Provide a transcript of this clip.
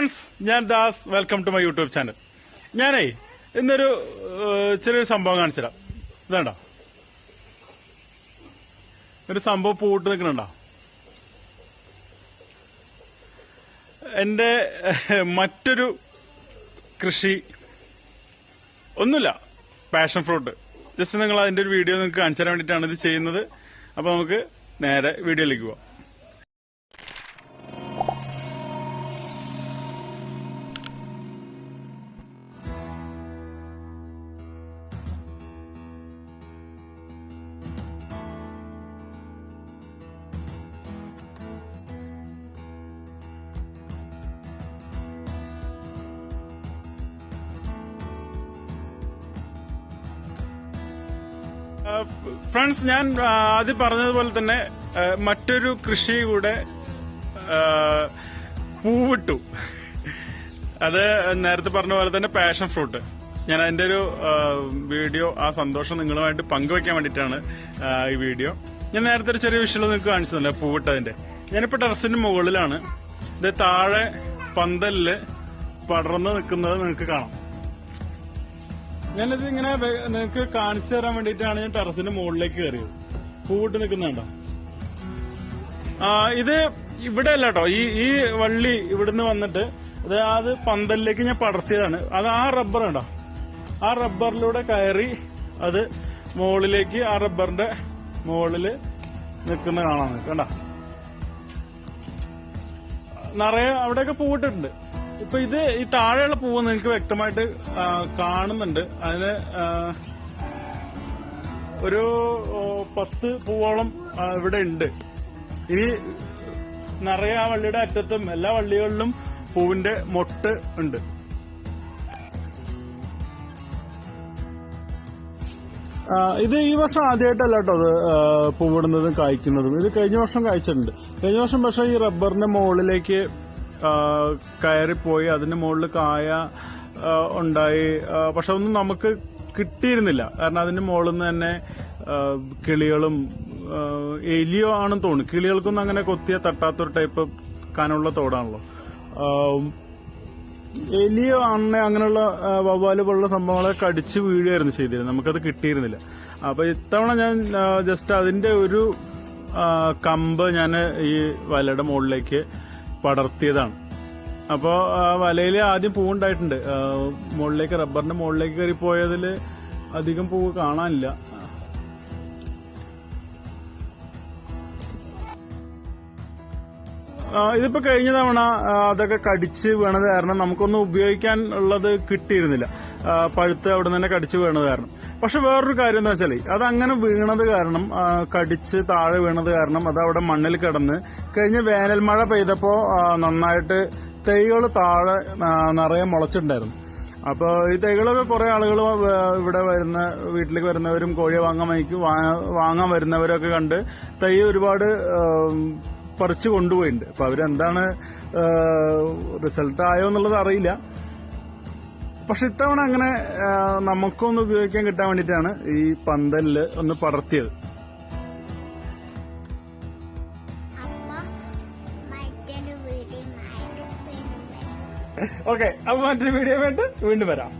Friends ഞാൻ Das. Welcome to my YouTube channel ഞാനേ ഇന്നൊരു ചെറിയൊരു സംഭവം കാണിച്ചുതരാം. ഇതാണ്ടോ? ഒരു സംഭവം പൂട്ട് നിൽക്കണുണ്ടോ എന്റെ മറ്റൊരു കൃഷി ഒന്നുമില്ല പാഷൻ ഫ്രൂട്ട് ജസ്റ്റ് നിങ്ങൾ അതിന്റെ ഒരു വീഡിയോ നിങ്ങൾക്ക് കാണിച്ചു തരാൻ വേണ്ടിയിട്ടാണ് ഇത് ചെയ്യുന്നത്. അപ്പൊ നമുക്ക് നേരെ വീഡിയോയിലേക്ക് പോവാം. ഫ്രണ്ട്സ് ഞാൻ ആദ്യം പറഞ്ഞതുപോലെ തന്നെ മറ്റൊരു കൃഷി കൂടെ പൂവിട്ടു. അത് നേരത്തെ പറഞ്ഞ പോലെ തന്നെ പാഷൻ ഫ്രൂട്ട് ഞാൻ അതിന്റെ ഒരു വീഡിയോ ആ സന്തോഷം നിങ്ങളുമായിട്ട് പങ്കുവെക്കാൻ വേണ്ടിയിട്ടാണ് ഈ വീഡിയോ. ഞാൻ നേരത്തെ ഒരു ചെറിയ വിഷയം നിങ്ങൾക്ക് കാണിച്ചു തന്നെ പൂവിട്ടതിന്റെ. ഞാനിപ്പോ ടെറസിന്റെ മുകളിലാണ്. ഇത് താഴെ പന്തലിൽ പടർന്ന് നിൽക്കുന്നത് നിങ്ങൾക്ക് കാണാം. ഞാനിത് ഇങ്ങനെ നിങ്ങൾക്ക് കാണിച്ചു തരാൻ വേണ്ടിട്ടാണ് ഞാൻ ടെറസിന്റെ മുകളിലേക്ക് കയറിയത്. പൂവിട്ട് നിൽക്കുന്നുണ്ടോ ആ ഇത് ഇവിടെ അല്ല കേട്ടോ ഈ ഈ വള്ളി ഇവിടുന്ന് വന്നിട്ട് അത് അത് പന്തലിലേക്ക് ഞാൻ പടർത്തിയതാണ്. അത് ആ റബ്ബർ ഉണ്ടോ ആ റബ്ബറിലൂടെ കയറി അത് മുകളിലേക്ക് ആ റബ്ബറിന്റെ മുകളിൽ നിൽക്കുന്ന കാണാൻ കണ്ട? നിറയെ അവിടെയൊക്കെ പൂവിട്ടിട്ടുണ്ട്. ഇപ്പൊ ഇത് ഈ താഴെയുള്ള പൂവ് നിങ്ങൾക്ക് വ്യക്തമായിട്ട് കാണുന്നുണ്ട്. അതിന് ഒരു പത്ത് പൂവോളം ഇവിടെ ഉണ്ട്. ഇനി നിറയെ ആ വള്ളിയുടെ അറ്റത്തും എല്ലാ വള്ളികളിലും പൂവിന്റെ മൊട്ട് ഉണ്ട്. ഇത് ഈ വർഷം ആദ്യമായിട്ടല്ല കേട്ടോ അത് പൂവിടുന്നതും കായ്ക്കുന്നതും. ഇത് കഴിഞ്ഞ വർഷം കായ്ച്ചിട്ടുണ്ട്. കഴിഞ്ഞ വർഷം പക്ഷേ ഈ റബ്ബറിന്റെ മുകളിലേക്ക് കയറിപ്പോയി അതിന്റെ മുകളിൽ കായ ഉണ്ടായി. പക്ഷെ ഒന്നും നമുക്ക് കിട്ടിയിരുന്നില്ല. കാരണം അതിന്റെ മുകളിൽ നിന്ന് തന്നെ കിളികളും എലിയോ ആണെന്ന് തോന്നുന്നു. കിളികൾക്കൊന്നും അങ്ങനെ കൊത്തിയ തട്ടാത്തൊരു ടൈപ്പ് കനമുള്ള തോടാണല്ലോ. എലിയോ ആണെ അങ്ങനെയുള്ള വവ്വാൽ പോലുള്ള സംഭവങ്ങളെ കടിച്ച് വീഴുകയായിരുന്നു ചെയ്തിരുന്നത്. നമുക്കത് കിട്ടിയിരുന്നില്ല. അപ്പൊ ഇത്തവണ ഞാൻ ജസ്റ്റ് അതിന്റെ ഒരു കമ്പ് ഞാൻ ഈ വലയുടെ മുകളിലേക്ക് പടർത്തിയതാണ്. അപ്പോൾ വലയിൽ ആദ്യം പൂവുണ്ടായിട്ടുണ്ട്. ആ, മുകളിലേക്ക് റബ്ബറിന്റെ മുകളിലേക്ക് കയറി പോയതിൽ അധികം പൂവ് കാണാനില്ല. ആ, ഇതിപ്പോ കഴിഞ്ഞ തവണ അതൊക്കെ കടിച്ച് വീണത് കാരണം നമുക്കൊന്നും ഉപയോഗിക്കാൻ ഉള്ളത് കിട്ടിയിരുന്നില്ല. ആ, പഴുത്ത് അവിടെ നിന്ന് തന്നെ കടിച്ച് വീണത് കാരണം. പക്ഷെ വേറൊരു കാര്യം എന്താ വെച്ചാൽ അത് അങ്ങനെ വീണത് കാരണം കടിച്ച് താഴെ വീണത് കാരണം അത് അവിടെ മണ്ണിൽ കിടന്ന് കഴിഞ്ഞ വേനൽ മഴ പെയ്തപ്പോ നന്നായിട്ട് തൈകൾ താഴെ നിറയെ മുളച്ചിട്ടുണ്ടായിരുന്നു. അപ്പൊ ഈ തൈകളൊക്കെ കുറെ ആളുകൾ ഇവിടെ വരുന്ന വീട്ടിലേക്ക് വരുന്നവരും കോഴിയെ വാങ്ങാൻ വാങ്ങാൻ വരുന്നവരൊക്കെ കണ്ട് തൈ ഒരുപാട് പറിച്ചു കൊണ്ടുപോയിട്ടുണ്ട്. അപ്പൊ അവരെന്താണ് റിസൾട്ട് ആയോ എന്നുള്ളത് അറിയില്ല. പക്ഷെ ഇത്തവണ അങ്ങനെ നമുക്കൊന്ന് ഉപയോഗിക്കാൻ കിട്ടാൻ വേണ്ടിയിട്ടാണ് ഈ പന്തലിൽ ഒന്ന് പടർത്തിയത്. ഓക്കെ അപ്പൊ മറ്റൊരു വീഡിയോ വേണ്ടി വീണ്ടും വരാം.